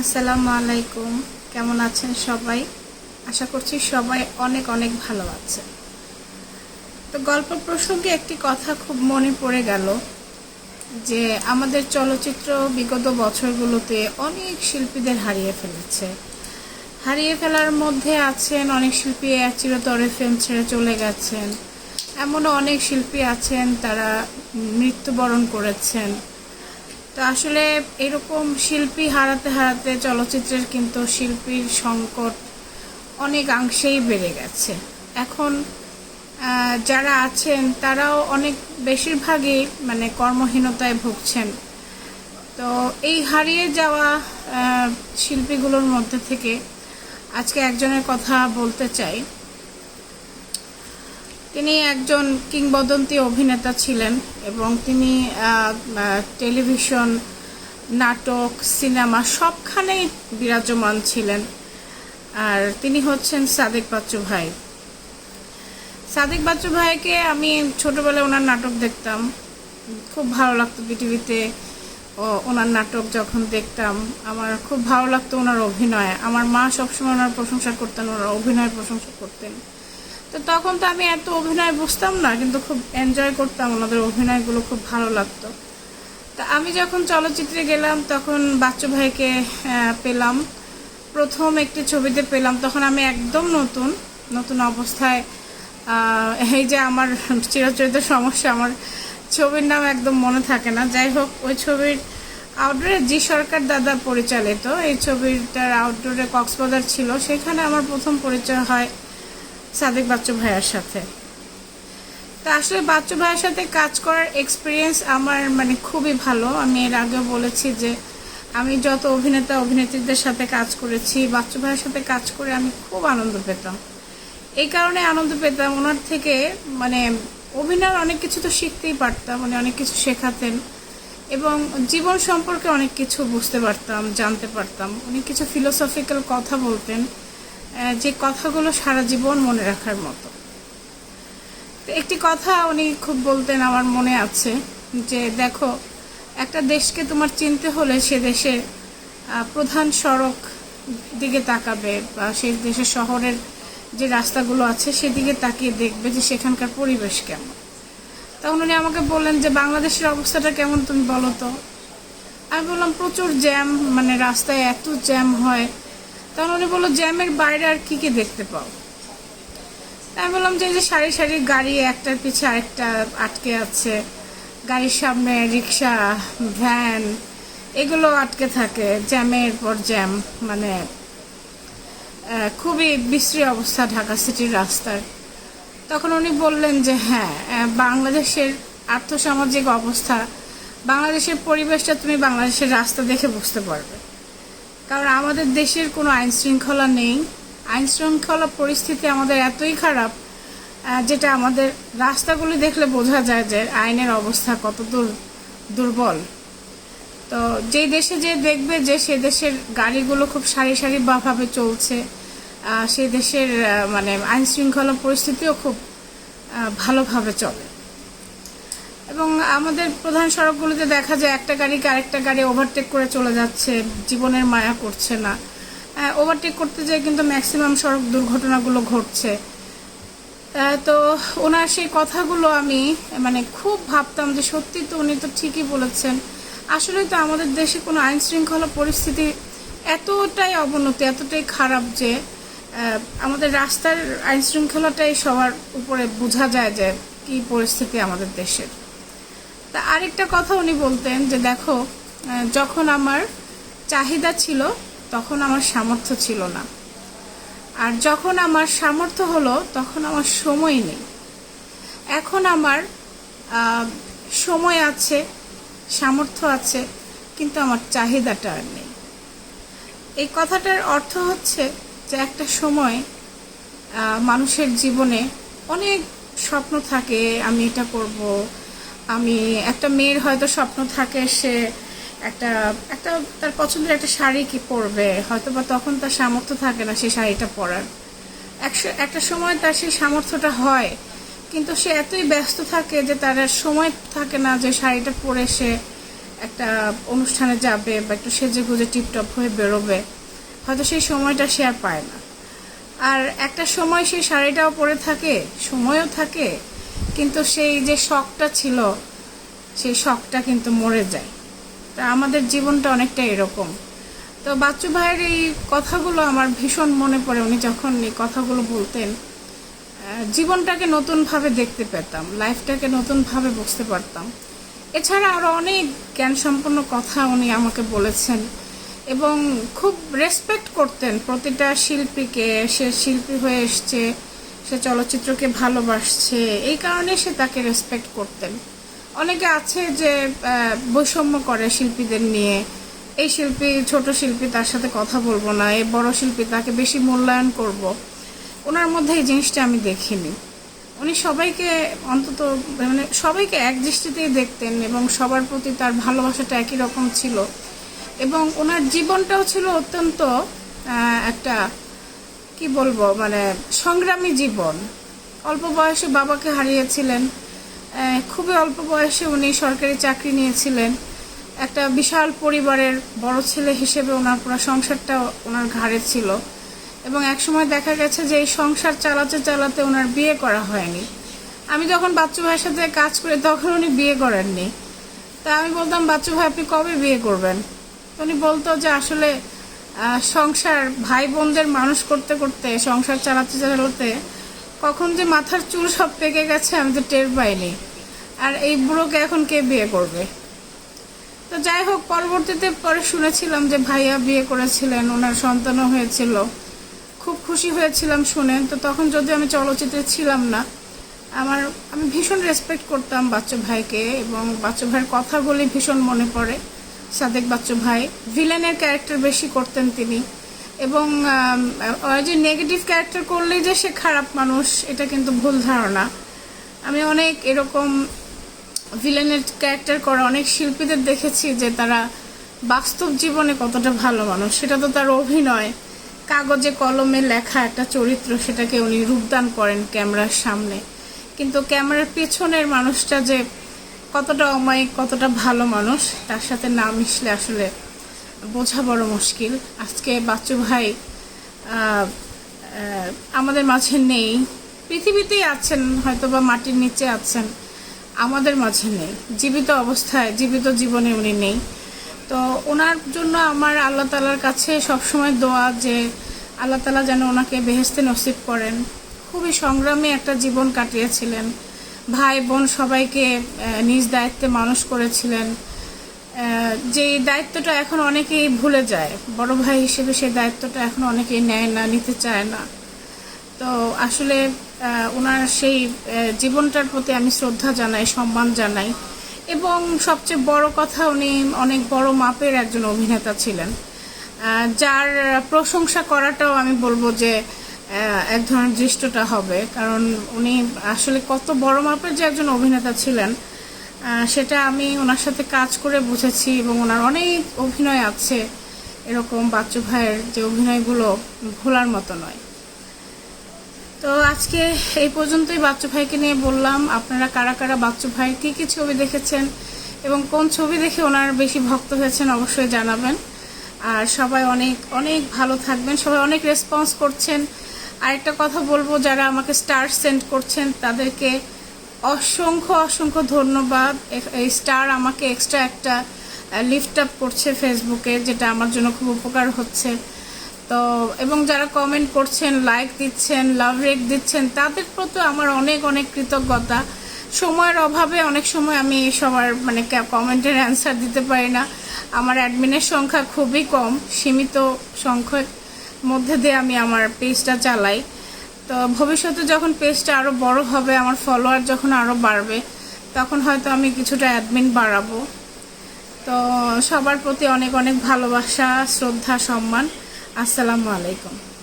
আসসালামু আলাইকুম। কেমন আছেন সবাই? আশা করছি সবাই অনেক অনেক ভালো আছে তো গল্প প্রসঙ্গে একটি কথা খুব মনে পড়ে গেল, যে আমাদের চলচ্চিত্র বিগত বছরগুলোতে অনেক শিল্পীদের হারিয়ে ফেলেছে। হারিয়ে ফেলার মধ্যে আছেন অনেক শিল্পী চিরতরে ফিল্ম ছেড়ে চলে গেছেন। এমনও অনেক শিল্পী আছেন, তারা মৃত্যুবরণ করেছেন। তো আসলে এরকম শিল্পী হারাতে হারাতে চলচ্চিত্রের কিন্তু শিল্পীর সংকট অনেকাংশেই বেড়ে গেছে। এখন যারা আছেন, তারাও অনেক বেশিরভাগই মানে কর্মহীনতায় ভুগছেন। তো এই হারিয়ে যাওয়া শিল্পীগুলোর মধ্যে থেকে আজকে একজনের কথা বলতে চাই। তিনি একজন কিংবদন্তি অভিনেতা ছিলেন এবং তিনি টেলিভিশন, নাটক, সিনেমা সবখানেই বিরাজমান ছিলেন। আর তিনি হচ্ছেন সাদেক বাচ্চু ভাই। সাদেক বাচ্চু ভাইকে আমি ছোটবেলায় ওনার নাটক দেখতাম। খুব ভালো লাগতো পৃথিবীতে। ওনার নাটক যখন দেখতাম, আমার খুব ভালো লাগতো ওনার অভিনয়। আমার মা সবসময় ওনার প্রশংসা করতেন, ওনার অভিনয়ের প্রশংসা করতেন। তো তখন তো আমি এত অভিনয় বুঝতাম না, কিন্তু খুব এনজয় করতাম ওনাদের অভিনয়গুলো, খুব ভালো লাগতো। তা আমি যখন চলচ্চিত্রে গেলাম, তখন বাচ্চু ভাইকে পেলাম। প্রথম একটি ছবিতে পেলাম, তখন আমি একদম নতুন নতুন অবস্থায় এই যে আমার চিরচরিত সমস্যা, আমার ছবির নাম একদম মনে থাকে না। যাই হোক, ওই ছবির আউটডোরে জি সরকার দাদা পরিচালিত, এই ছবিটার আউটডোরে কক্সবাজার ছিল, সেখানে আমার প্রথম পরিচয় হয় সাদেক বাচ্চু ভাইয়ার সাথে। তা আসলে বাচ্চু ভাইয়ের সাথে কাজ করার এক্সপিরিয়েন্স আমার মানে খুবই ভালো। আমি এর আগেও বলেছি যে আমি যত অভিনেতা, অভিনেত্রীদের সাথে কাজ করেছি, বাচ্চু ভাইয়ের সাথে কাজ করে আমি খুব আনন্দ পেতাম। এই কারণে আনন্দ পেতাম। ওনার থেকে মানে অভিনয়ের অনেক কিছু তো শিখতেই পারতাম মানে অনেক কিছু শেখাতেন এবং জীবন সম্পর্কে অনেক কিছু বুঝতে পারতাম, জানতে পারতাম। উনি কিছু ফিলোসফিক্যাল কথা বলতেন। যে কথাগুলো সারা জীবন মনে রাখার মতো। একটি কথা উনি খুব বলতেন আমার মনে আছে যে, দেখো, একটা দেশকে তোমার চিনতে হলে সে দেশে প্রধান সড়ক দিকে তাকাবে বা সেই দেশের শহরের যে রাস্তাগুলো আছে সেদিকে তাকিয়ে দেখবে যে সেখানকার পরিবেশ কেমন। তখন উনি আমাকে বললেন যে, বাংলাদেশের অবস্থাটা কেমন তুমি বলো তো? আমি বললাম, প্রচুর জ্যাম মানে রাস্তায় এত জ্যাম হয় তখন উনি বলল, জ্যামের বাইরে আর কি কি দেখতে পাও? আমি বললাম যে সারি সারি গাড়ি, একটার পিছে আরেকটা আটকে আছে। গাড়ির সামনে রিক্সা, ভ্যান, এগুলো আটকে থাকে। জ্যামের পর জ্যাম। মানে খুবই বিশ্রী অবস্থা ঢাকা সিটির রাস্তার। তখন উনি বললেন যে হ্যাঁ বাংলাদেশের আর্থসামাজিক অবস্থা, বাংলাদেশের পরিবেশটা তুমি বাংলাদেশের রাস্তা দেখে বুঝতে পারবে। কারণ আমাদের দেশের কোনো আইন শৃঙ্খলা নেই। আইন শৃঙ্খলা পরিস্থিতি আমাদের এতই খারাপ যেটা আমাদের রাস্তাগুলি দেখলে বোঝা যায় যে আইনের অবস্থা কত দূর, দুর্বল। তো যেই দেশে যে দেখবে যে সে দেশের গাড়িগুলো খুব সারি সারি বাভাবে চলছে সেই দেশের মানে আইন শৃঙ্খলা পরিস্থিতিও খুব ভালোভাবে চলে। এবং আমাদের প্রধান সড়কগুলোতে দেখা যায় একটা গাড়িকে আরেকটা গাড়ি ওভারটেক করে চলে যাচ্ছে, জীবনের মায়া করছে না। ওভারটেক করতে যেয়ে কিন্তু ম্যাক্সিমাম সড়ক দুর্ঘটনাগুলো ঘটছে। তো ওনার সেই কথাগুলো আমি মানে খুব ভাবতাম যে সত্যি তো উনি তো ঠিকই বলেছেন। আসলে তো আমাদের দেশে কোনো আইন শৃঙ্খলা পরিস্থিতি এতটাই অবনতি, এতটাই খারাপ যে আমাদের রাস্তার আইন শৃঙ্খলাটাই সবার উপরে বোঝা যায় যে কি পরিস্থিতি আমাদের দেশের। তা আরেকটা কথা উনি বলতেন যে দেখো যখন আমার চাহিদা ছিল, তখন আমার সামর্থ্য ছিল না। আর যখন আমার সামর্থ্য হলো, তখন আমার সময় নেই। এখন আমার সময় আছে, সামর্থ্য আছে, কিন্তু আমার চাহিদাটা আর নেই। এই কথাটার অর্থ হচ্ছে যে একটা সময় মানুষের জীবনে অনেক স্বপ্ন থাকে, আমি এটা করব আমি, একটা মেয়ের হয়তো স্বপ্ন থাকে সে একটা একটা তার পছন্দের একটা শাড়ি কি পরবে হয়তো বা তখন তার সামর্থ্য থাকে না সেই শাড়িটা পরার। একশ- একটা সময় তার সেই সামর্থ্যটা হয়, কিন্তু সে এতই ব্যস্ত থাকে যে তার আর সময় থাকে না যে শাড়িটা পরে সে একটা অনুষ্ঠানে যাবে বা একটু সেজে গুজে টিপটপ হয়ে বেরোবে, হয়তো সেই সময়টা সে আর পায় না। আর একটা সময় সেই শাড়িটাও পরে থাকে, সময়ও থাকে কিন্তু সেই যে শখটা ছিল, সেই শখটা কিন্তু মরে যায়। তা আমাদের জীবনটা অনেকটা এরকম। তো বাচ্চু ভাইয়ের এই কথাগুলো আমার ভীষণ মনে পড়ে। উনি যখন এই কথাগুলো বলতেন জীবনটাকে নতুনভাবে দেখতে পেতাম, লাইফটাকে নতুনভাবে বুঝতে পারতাম। এছাড়া আরও অনেক জ্ঞানসম্পন্ন কথা উনি আমাকে বলেছেন এবং খুব রেসপেক্ট করতেন। প্রতিটা শিল্পীকে, সে শিল্পী হয়ে এসছে সে চলচ্চিত্রকে ভালোবাসছে। এই কারণে সে তাকে রেসপেক্ট করতেন। অনেকে আছে যে বৈষম্য করে শিল্পীদের নিয়ে। এই শিল্পী, ছোট শিল্পী, তার সাথে কথা বলব না। এই বড় শিল্পী, তাকে বেশি মূল্যায়ন করব। ওনার মধ্যে এই জিনিসটা আমি দেখিনি। উনি সবাইকে অন্তত মানে সবাইকে এক দৃষ্টিতেই দেখতেন এবং সবার প্রতি তার ভালোবাসাটা একই রকম ছিল। এবং ওনার জীবনটাও ছিল অত্যন্ত একটা কি বলব মানে সংগ্রামী জীবন। অল্প বয়সে বাবাকে হারিয়েছিলেন। খুবই অল্প বয়সে উনি সরকারি চাকরি নিয়েছিলেন। একটা বিশাল পরিবারের বড় ছেলে হিসেবে ওনার পুরো সংসারটা ওনার ঘাড়ে ছিল। এবং একসময় দেখা গেছে যে এই সংসার চালাতে চালাতে ওনার বিয়ে করা হয়নি। আমি যখন বাচ্চু ভাইয়ের সাথে কাজ করি, তখন উনি বিয়ে করেননি। তা আমি বলতাম, বাচ্চু ভাই, আপনি কবে বিয়ে করবেন? উনি বলতো যে, আসলে সংসার ভাই বোনদের মানুষ করতে করতে, সংসার চালাতে চালাতে কখন যে মাথার চুল সব পেকে গেছে আমি তো টের পাইনি। আর এই বুড়োকে এখন কে বিয়ে করবে? তো যাই হোক, পরবর্তীতে পরে শুনেছিলাম যে ভাইয়া বিয়ে করেছিলেন, ওনার সন্তানও হয়েছিল। খুব খুশি হয়েছিলাম শুনে। তো তখন যদি আমি চলচ্চিত্রে ছিলাম না, আমার, আমি ভীষণ রেসপেক্ট করতাম বাচ্চু ভাইকে এবং বাচ্চু ভাইয়ের কথাগুলি ভীষণ মনে পড়ে। সাদেক বাচ্চু ভাই। ভিলেনের ক্যারেক্টার বেশি করতেন তিনি। এবং যে নেগেটিভ ক্যারেক্টার করলেই যে সে খারাপ মানুষ, এটা কিন্তু ভুল ধারণা। আমি অনেক এরকম ভিলেনের ক্যারেক্টার করা অনেক শিল্পীদের দেখেছি যে তারা বাস্তব জীবনে কতটা ভালো মানুষ। সেটা তো তার অভিনয়। কাগজে, কলমে লেখা একটা চরিত্র, সেটাকে উনি রূপদান করেন ক্যামেরার সামনে। কিন্তু ক্যামেরার পেছনের মানুষটা যে কতটা অমায়িক, কতটা ভালো মানুষ, তার সাথে না মিশলে আসলে বোঝা বড় মুশকিল। আজকে বাচ্চু ভাই আমাদের মাঝে নেই। পৃথিবীতেই আছেন হয়তো বা মাটির নিচে আছেন, আমাদের মাঝে নেই। জীবিত অবস্থায়, জীবিত জীবনে উনি নেই। তো ওনার জন্য আমার আল্লাহ তালার কাছে সবসময় দোয়া যে আল্লাহ তালা যেন ওনাকে বেহেস্তে নসিব করেন। খুবই সংগ্রামে একটা জীবন কাটিয়েছিলেন। ভাই বোন সবাইকে নিজ দায়িত্বে মানুষ করেছিলেন। যে দায়িত্বটা এখন অনেকেই ভুলে যায়, বড় ভাই হিসেবে সেই দায়িত্বটা এখন অনেকেই নেয় না, নিতে চায় না। তো আসলে ওনার সেই জীবনটার প্রতি আমি শ্রদ্ধা জানাই, সম্মান জানাই। এবং সবচেয়ে বড় কথা, উনি অনেক বড় মাপের একজন অভিনেতা ছিলেন। যার প্রশংসা করাটাও আমি বলব যে এক ধরনের দৃষ্টটা হবে। কারণ উনি আসলে কত বড় মাপের যে একজন অভিনেতা ছিলেন সেটা আমি ওনার সাথে কাজ করে বুঝেছি এবং ওনার অনেক অভিনয় আছে এরকম বাচ্চু ভাইয়ের যে অভিনয়গুলো ভোলার মতো নয়। তো আজকে এই পর্যন্তই বাচ্চু ভাইকে নিয়ে বললাম, আপনারা কারা কারা বাচ্চু ভাইয়ের কী কী ছবি দেখেছেন এবং কোন ছবি দেখে ওনার বেশি ভক্ত হয়েছেন অবশ্যই জানাবেন। আর সবাই অনেক অনেক ভালো থাকবেন, সবাই অনেক রেসপন্স করছেন। আরেকটা কথা বলব, যারা আমাকে স্টার সেন্ড করছেন, তাদেরকে অসংখ্য অসংখ্য ধন্যবাদ। এই স্টার আমাকে এক্সট্রা একটা লিফট আপ করছে ফেসবুকে যেটা আমার জন্য খুব উপকার হচ্ছে। তো, এবং যারা কমেন্ট করছেন লাইক দিচ্ছেন লাভ রেক দিচ্ছেন, তাদের প্রতি আমার অনেক অনেক কৃতজ্ঞতা। সময়ের অভাবে অনেক সময় আমি সবার মানে কমেন্টের অ্যান্সার দিতে পারি না। আমার অ্যাডমিনের সংখ্যা খুবই কম, সীমিত সংখ্যার মধ্যে দিয়ে আমি আমার পেজটা চালাই। তো ভবিষ্যতে যখন পেজটা আরও বড় হবে, আমার ফলোয়ার যখন আরও বাড়বে, তখন হয়তো আমি কিছুটা অ্যাডমিন বাড়াবো। তো সবার প্রতি অনেক অনেক ভালোবাসা, শ্রদ্ধা, সম্মান। আসসালামু আলাইকুম।